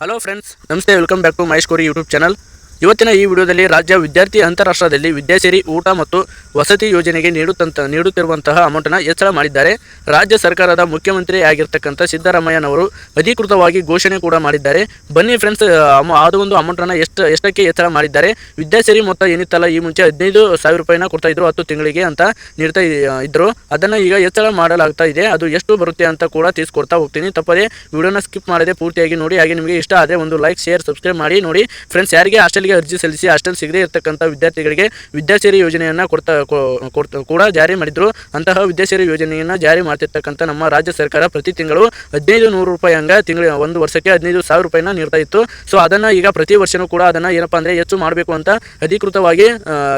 Hello friends namaste welcome back to Mahesh YouTube channel ಇವತ್ತಿನ ಈ ವಿಡಿಯೋದಲ್ಲಿ ರಾಜ್ಯ ವಿದ್ಯಾರ್ಥಿ ಅಂತಾರಾಷ್ಟ್ರದಲ್ಲಿ ವಿದ್ಯಾಸೇರಿ ಊಟ ಮತ್ತು ವಸತಿ ಯೋಜನೆಗೆ ನೀಡುತ್ತಂತ ನೀಡುತ್ತಿರುವಂತಹ ಅಮೌಂಟನ್ನು ಹೆಚ್ಚಳ ಮಾಡಿದ್ದಾರೆ. ರಾಜ್ಯ ಸರ್ಕಾರದ ಮುಖ್ಯಮಂತ್ರಿ ಆಗಿರ್ತಕ್ಕಂಥ ಸಿದ್ದರಾಮಯ್ಯನವರು ಅಧಿಕೃತವಾಗಿ ಘೋಷಣೆ ಕೂಡ ಮಾಡಿದ್ದಾರೆ. ಬನ್ನಿ ಫ್ರೆಂಡ್ಸ್ ಅದು ಒಂದು ಅಮೌಂಟನ್ನು ಎಷ್ಟು, ಎಷ್ಟಕ್ಕೆ ಹೆಚ್ಚಳ ಮಾಡಿದ್ದಾರೆ. ವಿದ್ಯಾಸೇರಿ ಮೊತ್ತ ಏನಿತ್ತಲ್ಲ, ಈ ಮುಂಚೆ ಹದಿನೈದು ಸಾವಿರ ರೂಪಾಯಿನ ಕೊಡ್ತಾ ಇದ್ರು, ಹತ್ತು ತಿಂಗಳಿಗೆ ಅಂತ ನೀಡ್ತಾ ಇದ್ರು. ಅದನ್ನು ಈಗ ಹೆಚ್ಚಳ ಮಾಡಲಾಗ್ತಾ ಇದೆ. ಅದು ಎಷ್ಟು ಬರುತ್ತೆ ಅಂತ ಕೂಡ ತಿಳಿಸ್ಕೊಡ್ತಾ ಹೋಗ್ತೀನಿ. ತಪ್ಪದೆ ವಿಡಿಯೋನ ಸ್ಕಿಪ್ ಮಾಡದೆ ಪೂರ್ತಿಯಾಗಿ ನೋಡಿ. ಹಾಗೆ ನಿಮಗೆ ಇಷ್ಟ ಆದರೆ ಒಂದು ಲೈಕ್ ಶೇರ್ ಸಬ್ಸ್ಕ್ರೈಬ್ ಮಾಡಿ ನೋಡಿ. ಫ್ರೆಂಡ್ಸ್ ಯಾರಿಗೆ ಹಾಸ್ಟೆಲ್ಗೆ ಅರ್ಜಿ ಸಲ್ಲಿಸಿ ಹಾಸ್ಟೆಲ್ ಸಿಗದೇ ಇರತಕ್ಕಂಥ ವಿದ್ಯಾರ್ಥಿಗಳಿಗೆ ವಿದ್ಯಾಸೇರಿ ಯೋಜನೆಯನ್ನು ಕೊಡ್ತಾ ಕೂಡ ಜಾರಿ ಮಾಡಿದ್ರು. ಅಂತಹ ವಿದ್ಯಾಸೇರಿ ಯೋಜನೆಯನ್ನು ಜಾರಿ ಮಾಡ್ತಿರ್ತಕ್ಕಂಥ ನಮ್ಮ ರಾಜ್ಯ ಸರ್ಕಾರ ಪ್ರತಿ ತಿಂಗಳು ಹದಿನೈದು ನೂರು ರೂಪಾಯಿ ಹಂಗ ತಿಂಗಳ ಒಂದು ವರ್ಷಕ್ಕೆ ಹದಿನೈದು ಸಾವಿರ ರೂಪಾಯಿನ ನೀಡ್ತಾ ಇತ್ತು. ಸೊ ಅದನ್ನು ಈಗ ಪ್ರತಿ ವರ್ಷನೂ ಕೂಡ ಅದನ್ನು ಏನಪ್ಪ ಅಂದರೆ ಹೆಚ್ಚು ಮಾಡಬೇಕು ಅಂತ ಅಧಿಕೃತವಾಗಿ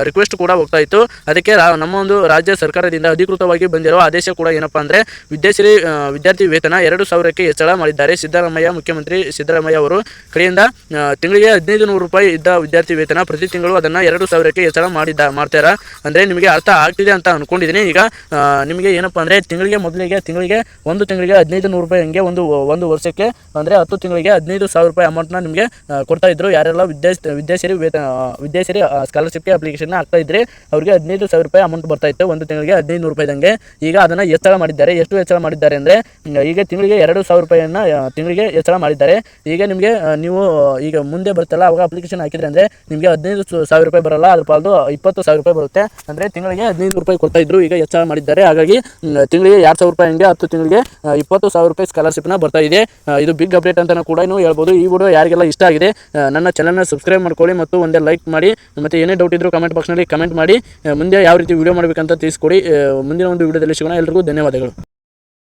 ರಿಕ್ವೆಸ್ಟ್ ಕೂಡ ಹೋಗ್ತಾ ಇತ್ತು. ಅದಕ್ಕೆ ನಮ್ಮ ಒಂದು ರಾಜ್ಯ ಸರ್ಕಾರದಿಂದ ಅಧಿಕೃತವಾಗಿ ಬಂದಿರೋ ಆದೇಶ ಕೂಡ ಏನಪ್ಪ ಅಂದರೆ ವಿದ್ಯಾಶ್ರೀ ಆ, ವಿದ್ಯಾರ್ಥಿ ವೇತನ ಎರಡು ಸಾವಿರಕ್ಕೆ ಹೆಚ್ಚಳ ಮಾಡಿದ್ದಾರೆ. ಸಿದ್ದರಾಮಯ್ಯ ಮುಖ್ಯಮಂತ್ರಿ ಸಿದ್ದರಾಮಯ್ಯ ಅವರು. ಕಡೆಯಿಂದ ತಿಂಗಳಿಗೆ ಹದಿನೈದು ನೂರು ರೂಪಾಯಿ ಇದ್ದ ವಿದ್ಯಾರ್ಥಿ ವೇತನ ಪ್ರತಿ ತಿಂಗಳು ಅದನ್ನು ಎರಡು ಸಾವಿರಕ್ಕೆ ಹೆಚ್ಚಳ ಮಾಡಿದ್ದ ಮಾಡ್ತಾರ. ಅಂದರೆ ನಿಮಗೆ ಅರ್ಥ ಆಗ್ತಿದೆ ಅಂತ ಅಂದ್ಕೊಂಡಿದ್ದೀನಿ ಈಗ ನಿಮಗೆ ಏನಪ್ಪ ಅಂದರೆ ತಿಂಗಳಿಗೆ ಮೊದಲಿಗೆ ತಿಂಗಳಿಗೆ ಒಂದು ತಿಂಗಳಿಗೆ ಹದಿನೈದು ನೂರು ರೂಪಾಯಿ ಹಂಗೆ ಒಂದು ಒಂದು ವರ್ಷಕ್ಕೆ ಅಂದರೆ ಹತ್ತು ತಿಂಗಳಿಗೆ ಹದಿನೈದು ಸಾವಿರ ರೂಪಾಯಿ ಅಮೌಂಟ್ನ ನಿಮಗೆ ಕೊಡ್ತಾ ಇದ್ರು. ಯಾರೆಲ್ಲ ವಿದ್ಯಾ ವಿದ್ಯಾಸರಿ ವೇತ ಆ, ವಿದ್ಯಾಶ್ರೀ ಸ್ಕಾಲರ್ಶಿಪ್ಗೆ ಅಪ್ಲಿಕೇಶನ್ ಹಾಕ್ತಾ ಇದ್ರೆ ಅವರಿಗೆ ಹದಿನೈದು ಸಾವಿರ ರೂಪಾಯಿ ಅಮೌಂಟ್ ಬರ್ತಾ ಇತ್ತು. ಒಂದು ತಿಂಗಳಿಗೆ ಹದಿನೈದು ನೂರು ರೂಪಾಯಿದಂಗೆ ಈಗ ಅದನ್ನು ಹೆಚ್ಚಳ ಮಾಡಿದ್ದಾರೆ. ಎಷ್ಟು ಹೆಚ್ಚಳ ಮಾಡಿದ್ದಾರೆ ಅಂದರೆ ಈಗ ತಿಂಗಳಿಗೆ ಎರಡು ಸಾವಿರ ರೂಪಾಯಿಯನ್ನು ತಿಂಗಳಿಗೆ ಹೆಚ್ಚಳ ಮಾಡಿದ್ದಾರೆ. ಈಗ ನಿಮಗೆ ನೀವು ಈಗ ಮುಂದೆ ಬರ್ತಲ್ಲ ಅವಾಗ ಅಪ್ಲಿಕೇಶನ್ ಹಾಕಿದ್ರೆ ಅಂದರೆ ನಿಮಗೆ ಹದಿನೈದು ಸಾವಿರ ರೂಪಾಯಿ ಬರಲ್ಲ, ಅದ್ರ ಪಾಲ್ದು ಇಪ್ಪತ್ತು ಸಾವಿರ ರೂಪಾಯಿ ಬರುತ್ತೆ. ಅಂದರೆ ತಿಂಗಳಿಗೆ ಹದಿನೈದು ರೂಪಾಯಿ ಕೊಡ್ತಾ ಇದ್ರು, ಈಗ ಹೆಚ್ಚಳ ಮಾಡಿದ್ದಾರೆ. ಹಾಗಾಗಿ ತಿಂಗಳಿಗೆ ಎರಡು ಸಾವಿರ ರೂಪಾಯಿ ಹಂಗೆ ಹತ್ತು ತಿಂಗಳಿಗೆ ಇಪ್ಪತ್ತು ಸಾವಿರ ರೂಪಾಯಿ ಸ್ಕಾಲರ್ಶಿಪ್ನ ಬರ್ತಾ ಇದೆ. ಇದು ಬಿಗ್ ಅಪ್ಡೇಟ್ ಅಂತಲೂ ಕೂಡ ಹೇಳ್ಬೋದು. ಈ ವಿಡಿಯೋ ಯಾರಿಗೆಲ್ಲ ಇಷ್ಟ ಆಗಿದೆ ನನ್ನ ಚಾನಲ್ನ ಸಬ್ಸ್ಕ್ರೈಬ್ ಮಾಡ್ಕೊಳ್ಳಿ ಮತ್ತು ಒಂದೇ ಲೈಕ್ ಮಾಡಿ, ಮತ್ತು ಏನೇ ಡೌಟ್ ಇದ್ದರೂ ಕಮೆಂಟ್ ಬಾಕ್ಸ್ನಲ್ಲಿ ಕಮೆಂಟ್ ಮಾಡಿ ಮುಂದೆ ಯಾವ ರೀತಿ ವಿಡಿಯೋ ಮಾಡಬೇಕಂತ ತಿಳಿಸ್ಕೊಡಿ. ಮುಂದಿನ ಒಂದು ವಿಡಿಯೋದಲ್ಲಿ ಸಿಗೋಣ. ಎಲ್ರಿಗೂ ಧನ್ಯವಾದಗಳು.